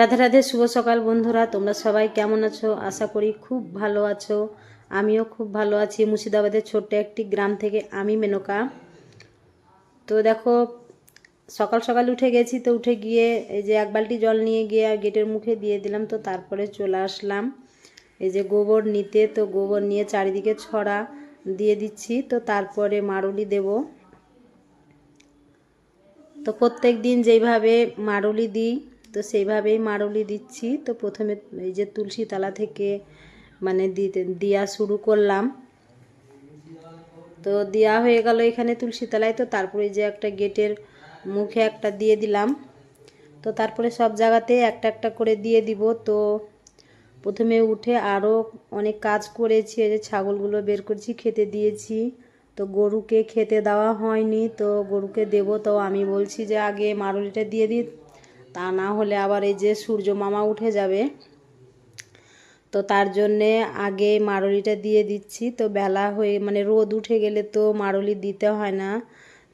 রাধে রাধে, শুভ সকাল বন্ধুরা। তোমরা সবাই কেমন আছো? আশা করি খুব ভালো আছো। আমিও খুব ভালো আছি। মুর্শিদাবাদের ছোট্ট একটি গ্রাম থেকে আমি মেনকা। তো দেখো, সকাল সকাল উঠে গেছি তো উঠে গিয়ে এই যে এক বালতি জল নিয়ে গিয়ে গেটের মুখে দিয়ে দিলাম তো তারপরে চলে আসলাম। এই যে গোবর নিতে, তো গোবর নিয়ে চারিদিকে ছড়া দিয়ে দিচ্ছি তো তারপরে মারুলি দেবো। তো প্রত্যেক দিন যেইভাবে মারুলি দিই তো সেইভাবেই মারুলি দিচ্ছি। তো প্রথমে এই যে তুলসী তালা থেকে মানে দিতে দেওয়া শুরু করলাম। তো দেওয়া হয়ে গেল এখানে তুলসী তলায়। তো তারপরে যে একটা গেটের মুখে একটা দিয়ে দিলাম। তো তারপরে সব জায়গাতে একটা একটা করে দিয়ে দিব। তো প্রথমে উঠে আরও অনেক কাজ করেছি। এই যে ছাগলগুলো বের করছি, খেতে দিয়েছি। তো গরুকে খেতে দেওয়া হয়নি। তো গরুকে দেব তো আমি বলছি যে আগে মারুলিটা দিয়ে দিই তা না হলে আবার এই যে সূর্য মামা উঠে যাবে। তো তার জন্যে আগে মারুলিটা দিয়ে দিচ্ছি। তো বেলা হয়ে মানে রোদ উঠে গেলে তো মারুলি দিতে হয় না।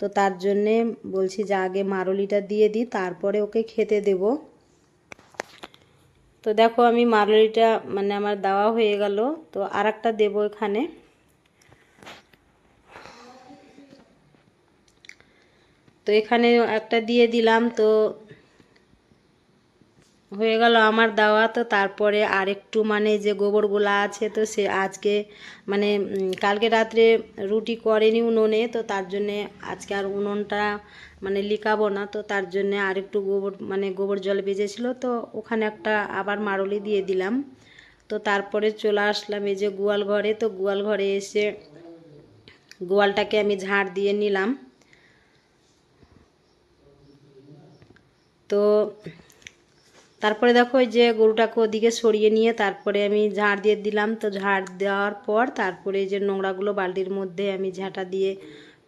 তো তার জন্যে বলছি যে আগে মারুলিটা দিয়ে দিই, তারপরে ওকে খেতে দেব। তো দেখো আমি মারুলিটা মানে আমার দেওয়া হয়ে গেল। তো আর একটা দেবো এখানে। তো এখানে একটা দিয়ে দিলাম। তো হয়ে গেল আমার দেওয়া। তো তারপরে আরেকটু মানে যে গোবরগুলা আছে, তো সে আজকে মানে কালকে রাত্রে রুটি করেনি উনুনে, তো তার জন্যে আজকে আর উনুনটা মানে লিকাবো না। তো তার জন্যে আরেকটু গোবর মানে গোবর জল বেজেছিল তো ওখানে একটা আবার মারুলি দিয়ে দিলাম। তো তারপরে চলে আসলাম এই যে গোয়াল ঘরে, তো গোয়াল ঘরে এসে গোয়ালটাকে আমি ঝাড় দিয়ে নিলাম। তো তারপরে দেখো যে গরুটাকে ওদিকে সরিয়ে নিয়ে তারপরে আমি ঝাড় দিয়ে দিলাম। তো ঝাড় দেওয়ার পর তারপরে যে নোংরাগুলো বালতির মধ্যে আমি ঝাঁটা দিয়ে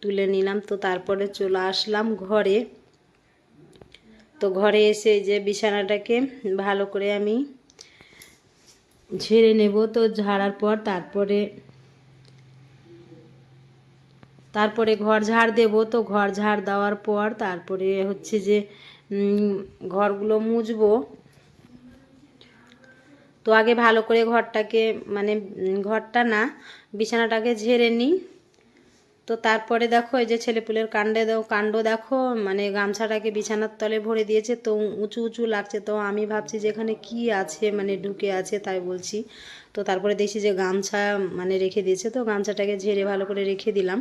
তুলে নিলাম। তো তারপরে চলে আসলাম ঘরে। তো ঘরে এসে যে বিছানাটাকে ভালো করে আমি ঝেড়ে নেব। তো ঝাড়ার পর তারপরে তারপরে ঘর ঝাড় দেব। তো ঘর ঝাড় দেওয়ার পর তারপরে হচ্ছে যে ঘরগুলো মুছবো। তো আগে ভালো করে ঘরটাকে মানে ঘরটা না, বিছানাটাকে ঝেড়ে নিই। তো তারপরে দেখো, এই যে ছেলেপুলের কাণ্ডে দাও কাণ্ড দেখো মানে গামছাটাকে বিছানার তলে ভরে দিয়েছে, তো উঁচু উঁচু লাগছে। তো আমি ভাবছি যে এখানে কি আছে মানে ঢুকে আছে তাই বলছি। তো তারপরে দেখছি যে গামছা মানে রেখে দিয়েছে। তো গামছাটাকে ঝেড়ে ভালো করে রেখে দিলাম।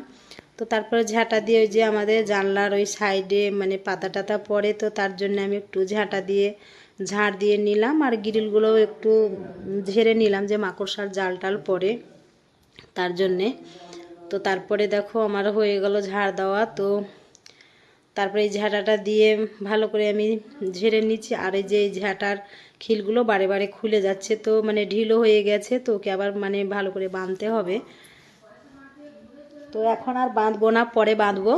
তো তারপরে ঝাঁটা দিয়ে ওই যে আমাদের জানলার ওই সাইডে মানে পাতা টাতা পড়ে, তো তার জন্য আমি একটু ঝাঁটা দিয়ে ঝাড় দিয়ে নিলাম আর গ্রিলগুলোও একটু ঝেড়ে নিলাম যে মাকড়সার জাল টাল পড়ে তার জন্যে। তো তারপরে দেখো আমার হয়ে গেল ঝাড় দেওয়া। তো তারপরে এই ঝাঁটাটা দিয়ে ভালো করে আমি ঝেড়ে নিচ্ছি আর এই যে এই ঝাঁটার খিলগুলো বারে বারে খুলে যাচ্ছে। তো মানে ঢিলও হয়ে গেছে, তো ওকে আবার মানে ভালো করে বাঁধতে হবে। তো এখন আর বাঁধবো না, পরে বাঁধবো।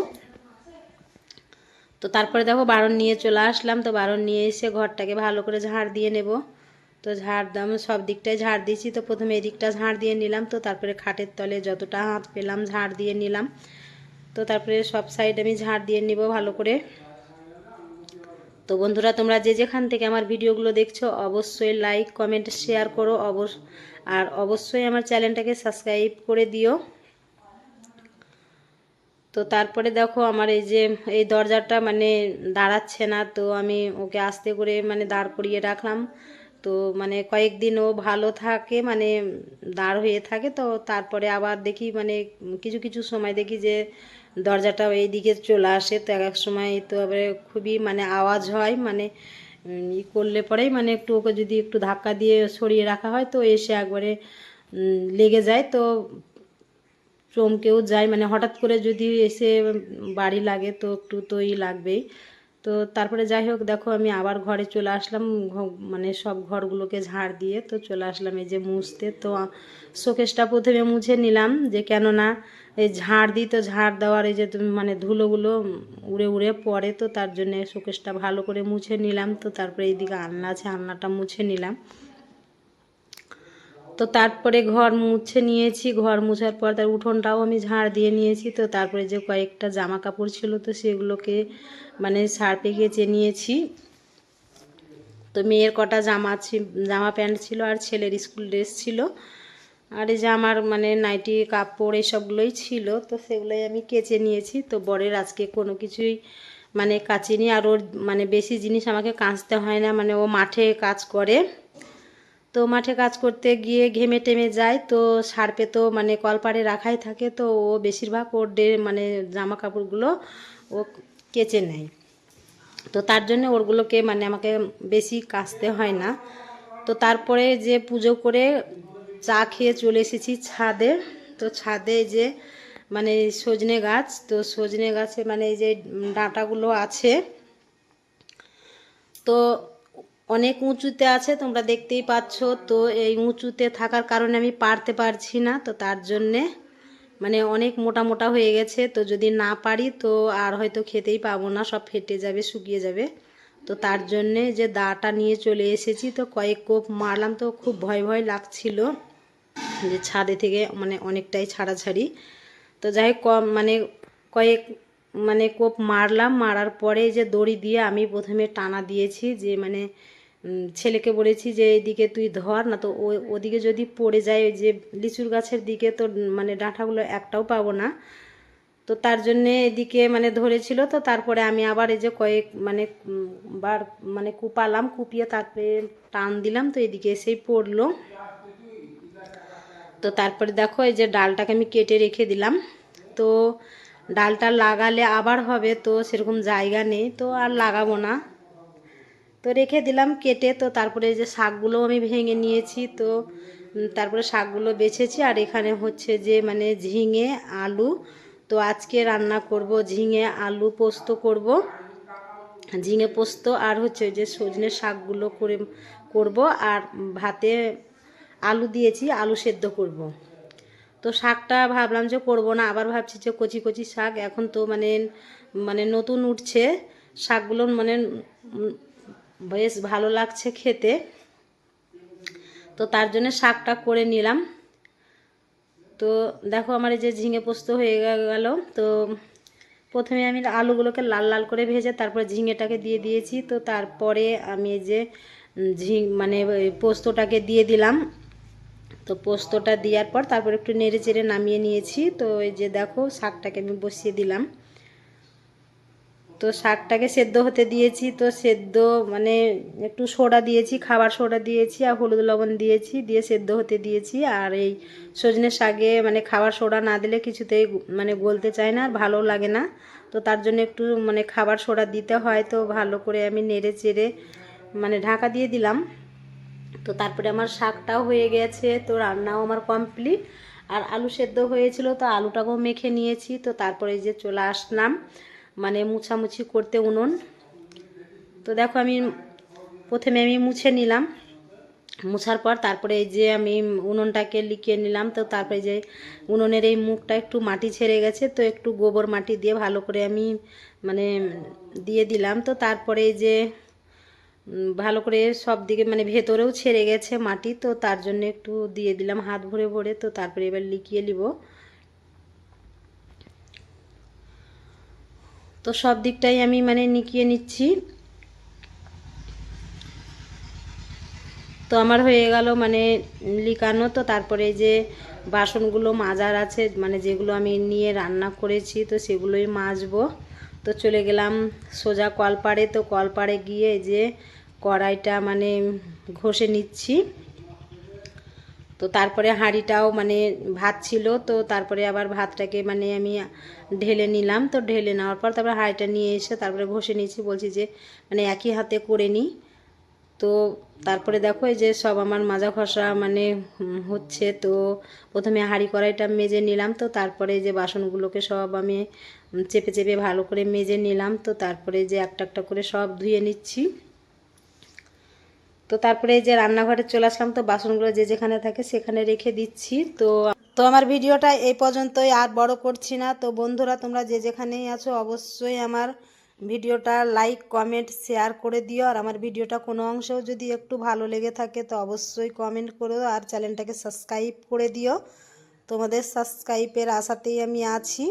তো তারপরে দেখো বারণ নিয়ে চলে আসলাম। তো বারণ নিয়ে এসে ঘরটাকে ভালো করে ঝাড় দিয়ে নেব। তো ঝাড় দাম সব দিকটাই ঝাড় দিয়েছি। তো প্রথমে এদিকটা ঝাড় দিয়ে নিলাম। তো তারপরে খাটের তলে যতটা হাত পেলাম ঝাড় দিয়ে নিলাম। তো তারপরে সব সাইড আমি ঝাড় দিয়ে নিব ভালো করে। তো বন্ধুরা, তোমরা যে যেখান থেকে আমার ভিডিওগুলো দেখছ, অবশ্যই লাইক কমেন্ট শেয়ার করো। অবশ্য আর অবশ্যই আমার চ্যানেলটাকে সাবস্ক্রাইব করে দিও। তো তারপরে দেখো আমার এই যে, এই দরজাটা মানে দাঁড়াচ্ছে না, তো আমি ওকে আস্তে করে মানে দাঁড় করিয়ে রাখলাম। তো মানে কয়েকদিন ও ভালো থাকে মানে দাঁড় হয়ে থাকে, তো তারপরে আবার দেখি মানে কিছু কিছু সময় দেখি যে দরজাটা এই দিকে চলে আসে, তো এক এক সময় তো এবারে খুবই মানে আওয়াজ হয় মানে ই করলে পরেই মানে একটু ওকে যদি একটু ধাক্কা দিয়ে সরিয়ে রাখা হয়, তো এসে একবারে লেগে যায়। তো চমকেও যায় মানে হঠাৎ করে যদি এসে বাড়ি লাগে তো একটু তো ই লাগবেই। তো তারপরে যাই হোক, দেখো আমি আবার ঘরে চলে আসলাম মানে সব ঘরগুলোকে ঝাড় দিয়ে তো চলে আসলাম এই যে মুছতে। তো শোকেসটা প্রথমে মুছে নিলাম যে কেননা এই ঝাড় দিই তো ঝাড় দেওয়ার এই যে মানে ধুলোগুলো উড়ে উড়ে পড়ে তো তার জন্যে শোকেসটা ভালো করে মুছে নিলাম। তো তারপরে এইদিকে আলনা আছে, আলনাটা মুছে নিলাম। তো তারপরে ঘর মুছে নিয়েছি। ঘর মুছার পর তার উঠোনটাও আমি ঝাড় দিয়ে নিয়েছি। তো তারপরে যে কয়েকটা জামা কাপড় ছিল তো সেগুলোকে মানে সার্পে কেচে নিয়েছি তো মেয়ের কটা জামা জামা প্যান্ট ছিল আর ছেলের স্কুল ড্রেস ছিল। আর এই যে আমার মানে নাইটি, কাপড় এসবগুলোই ছিল তো সেগুলোই আমি কেচে নিয়েছি। তো বরের আজকে কোনো কিছুই মানে কাচিনি। আর ওর মানে বেশি জিনিস আমাকে কাচতে হয় না। মানে ও মাঠে কাজ করে। তো মাঠে কাজ করতে গিয়ে ঘেমে টেমে যায়, তো সার্পে তো মানে কলপাড়ে রাখাই থাকে, তো ও বেশিরভাগ ওর ডে মানে জামা কাপড়গুলো ও কেচে নেয়। তো তার জন্য ওরগুলোকে মানে আমাকে বেশি কাচতে হয় না। তো তারপরে যে পুজো করে চা খেয়ে চলে এসেছি ছাদে, তো ছাদে যে মানে সজনে গাছ, তো সজনে গাছে মানে এই যে ডাঁটাগুলো আছে, তো অনেক উঁচুতে আছে, তোমরা দেখতেই পাচ্ছ। তো এই উঁচুতে থাকার কারণে আমি পারতে পারছি না, তো তার জন্যে মানে অনেক মোটা মোটা হয়ে গেছে। তো যদি না পারি, তো আর হয়তো খেতেই পাবো না, সব ফেটে যাবে, শুকিয়ে যাবে। তো তার জন্যে যে দাটা নিয়ে চলে এসেছি, তো কয়েক কোপ মারলাম, তো খুব ভয় ভয় লাগছিল যে ছাদে থেকে মানে অনেকটাই ছাড়াছাড়ি। তো যাই কম মানে কয়েক মানে কোপ মারলাম, মারার পরে যে দড়ি দিয়ে আমি প্রথমে টানা দিয়েছি যে মানে ছেলেকে বলেছি যে এইদিকে তুই ধর না তো ওদিকে যদি পড়ে যায় ওই যে লিচুর গাছের দিকে তো মানে ডাঁটাগুলো একটাও পাবো না। তো তার জন্যে এদিকে মানে ধরেছিল, তো তারপরে আমি আবার এই যে কয়েক মানে বার মানে কুপালাম, কুপিয়ে তারপরে টান দিলাম, তো এদিকে এসেই পড়ল। তো তারপরে দেখো এই যে ডালটাকে আমি কেটে রেখে দিলাম। তো ডালটা লাগালে আবার হবে, তো সেরকম জায়গা নেই, তো আর লাগাবো না। তো রেখে দিলাম কেটে, তো তারপরে যে শাকগুলো আমি ভেঙে নিয়েছি, তো তারপরে শাকগুলো বেছেছি, আর এখানে হচ্ছে যে মানে ঝিঙে, আলু, তো আজকে রান্না করব ঝিঙে, আলু পোস্ত করব, ঝিঙে পোস্ত আর হচ্ছে যে সজনে শাকগুলো করে, করব, আর ভাতে আলু দিয়েছি, আলু সেদ্ধ করব। তো শাকটা ভাবলাম যে করব না, আবার ভাবছি যে কচি কচি শাক, এখন তো মানে মানে নতুন উঠছে, শাকগুলো মানে বেশ ভালো লাগছে খেতে। তো তার জন্য শাকটা করে নিলাম। তো দেখো আমার এই যে ঝিঙে পোস্ত হয়ে গেল। তো প্রথমে আমি আলুগুলোকে লাল লাল করে ভেজে তারপরে ঝিঙেটাকে দিয়ে দিয়েছি। তো তারপরে আমি যে উম, ঝিং মানে পোস্তটাকে দিয়ে দিলাম। তো পোস্তটা দেওয়ার পর তারপর একটু নেড়ে চেড়ে নামিয়ে নিয়েছি। তো এই যে দেখো শাকটাকে আমি বসিয়ে দিলাম। তো শাকটাকে সেদ্ধ হতে দিয়েছি, তো সেদ্ধ মানে একটু সোডা দিয়েছি, খাবার সোডা দিয়েছি আর হলুদ লবণ দিয়েছি, দিয়ে সেদ্ধ হতে দিয়েছি। আর এই সজনে শাকে মানে খাবার সোডা না দিলে কিছুতেই মানে গলতে চায় না আর ভালো লাগে না। তো তার জন্য একটু মানে খাবার সোডা দিতে হয়, তো ভালো করে আমি নেড়ে চেড়ে মানে ঢাকা দিয়ে দিলাম। তো তারপরে আমার শাকটাও হয়ে গেছে, তো রান্নাও আমার কমপ্লিট। আর আলু সেদ্ধ হয়েছিল, তো আলুটাকেও মেখে নিয়েছি, তো তারপরে যে চলে আসলাম। মানে মুছামুছি করতে উনুন। তো দেখো আমি প্রথমে আমি মুছে নিলাম। মুছার পর তারপরে এই যে আমি উনুনটাকে লিখিয়ে নিলাম, তো তারপরে যে উনুনের এই মুখটা একটু মাটি ছেড়ে গেছে, তো একটু গোবর মাটি দিয়ে ভালো করে আমি মানে দিয়ে দিলাম। তো তারপরে এই যে ভালো করে সব দিকে মানে ভেতরেও ছেড়ে গেছে মাটি, তো তার জন্য একটু দিয়ে দিলাম হাত ভরে ভরে। তো তারপরে এবার লিখিয়ে নিব। তো সব দিকটাই আমি মানে নিকিয়ে নিচ্ছি। তো আমার হয়ে গেল মানে লিকানো, তো তারপরে যে বাসনগুলো মাজার আছে মানে যেগুলো আমি নিয়ে রান্না করেছি, তো সেগুলোই মাজবো। তো চলে গেলাম সোজা কলপাড়ে, তো কলপাড়ে গিয়ে যে কড়াইটা মানে ঘষে নিচ্ছি। তো তারপরে হাঁড়িটাও মানে ভাত ছিল, তো তারপরে আবার ভাতটাকে মানে আমি ঢেলে নিলাম। তো ঢেলে নেওয়ার পর তারপরে হাঁড়িটা নিয়ে এসে তারপরে ঘষে নিয়েছি, বলছি যে মানে একই হাতে করে নিই। তো তারপরে দেখো এই যে সব আমার মাজা ঘষা মানে হচ্ছে, তো প্রথমে হাঁড়ি কড়াইটা মেজে নিলাম। তো তারপরে যে বাসনগুলোকে সব আমি চেপে চেপে ভালো করে মেজে নিলাম। তো তারপরে যে একটা একটা করে সব ধুয়ে নিচ্ছি। তো তারপরে যে রান্নাঘরে চলে আসলাম, তো বাসনগুলো যে যেখানে থাকে সেখানে রেখে দিচ্ছি। তো তো আমার ভিডিওটা এই পর্যন্তই, আর বড় করছি না। তো বন্ধুরা, তোমরা যে যেখানেই আছো অবশ্যই আমার ভিডিওটা লাইক, কমেন্ট, শেয়ার করে দিও। আর আমার ভিডিওটা কোনো অংশেও যদি একটু ভালো লেগে থাকে, তো অবশ্যই কমেন্ট করো আর চ্যানেলটাকে সাবস্ক্রাইব করে দিও। তোমাদের সাবস্ক্রাইবের আশাতেই আমি আছি।